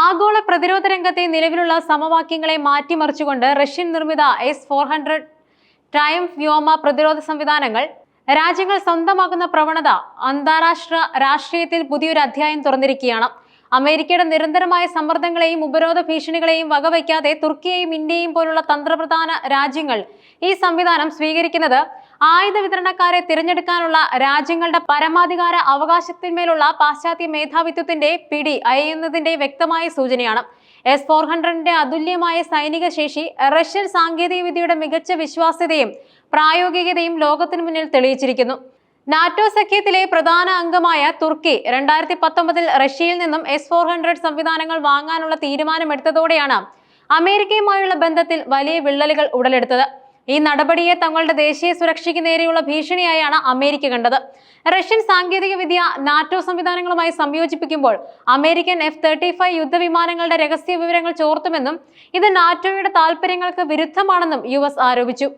ആഗോള പ്രതിരോധ രംഗത്തെ നിലവിലുള്ള സമവാക്യങ്ങളെ മാറ്റിമറിച്ചുകൊണ്ട് റഷ്യൻ നിർമ്മിത എസ് ഫോർ ഹൺഡ്രഡ് ട്രയംഫ് വ്യോമ പ്രതിരോധ സംവിധാനങ്ങൾ രാജ്യങ്ങൾ സ്വന്തമാക്കുന്ന പ്രവണത അന്താരാഷ്ട്ര രാഷ്ട്രീയത്തിൽ പുതിയൊരു അധ്യായം തുറന്നിരിക്കുകയാണ്. അമേരിക്കയുടെ നിരന്തരമായ സമ്മർദ്ദങ്ങളെയും ഉപരോധ ഭീഷണികളെയും വകവയ്ക്കാതെ തുർക്കിയെയും ഇന്ത്യയും പോലുള്ള തന്ത്രപ്രധാന രാജ്യങ്ങൾ ഈ സംവിധാനം സ്വീകരിക്കുന്നത് ആയുധ വിതരണക്കാരെ തിരഞ്ഞെടുക്കാനുള്ള രാജ്യങ്ങളുടെ പരമാധികാര അവകാശത്തിന്മേലുള്ള പാശ്ചാത്യ മേധാവിത്വത്തിന്റെ പിടി അയയുന്നതിന്റെ വ്യക്തമായ സൂചനയാണ്. എസ് ഫോർ ഹൺഡ്രഡിന്റെ അതുല്യമായ സൈനിക ശേഷി റഷ്യൻ സാങ്കേതിക വിദ്യയുടെ മികച്ച വിശ്വാസ്യതയും പ്രായോഗികതയും ലോകത്തിന് മുന്നിൽ തെളിയിച്ചിരിക്കുന്നു. നാറ്റോ സഖ്യത്തിലെ പ്രധാന അംഗമായ തുർക്കി രണ്ടായിരത്തി പത്തൊമ്പതിൽ റഷ്യയിൽ നിന്നും എസ് ഫോർ ഹൺഡ്രഡ് സംവിധാനങ്ങൾ വാങ്ങാനുള്ള തീരുമാനമെടുത്തതോടെയാണ് അമേരിക്കയുമായുള്ള ബന്ധത്തിൽ വലിയ വിള്ളലുകൾ ഉടലെടുത്തത്. ഈ നടപടിയെ തങ്ങളുടെ ദേശീയ സുരക്ഷയ്ക്ക് നേരെയുള്ള ഭീഷണിയായാണ് അമേരിക്ക കണ്ടത്. റഷ്യൻ സാങ്കേതിക വിദ്യ നാറ്റോ സംവിധാനങ്ങളുമായി സംയോജിപ്പിക്കുമ്പോൾ അമേരിക്കൻ എഫ് തേർട്ടി ഫൈവ് യുദ്ധവിമാനങ്ങളുടെ രഹസ്യ വിവരങ്ങൾ ചോർത്തുമെന്നും ഇത് നാറ്റോയുടെ താൽപര്യങ്ങൾക്ക് വിരുദ്ധമാണെന്നും യു ആരോപിച്ചു.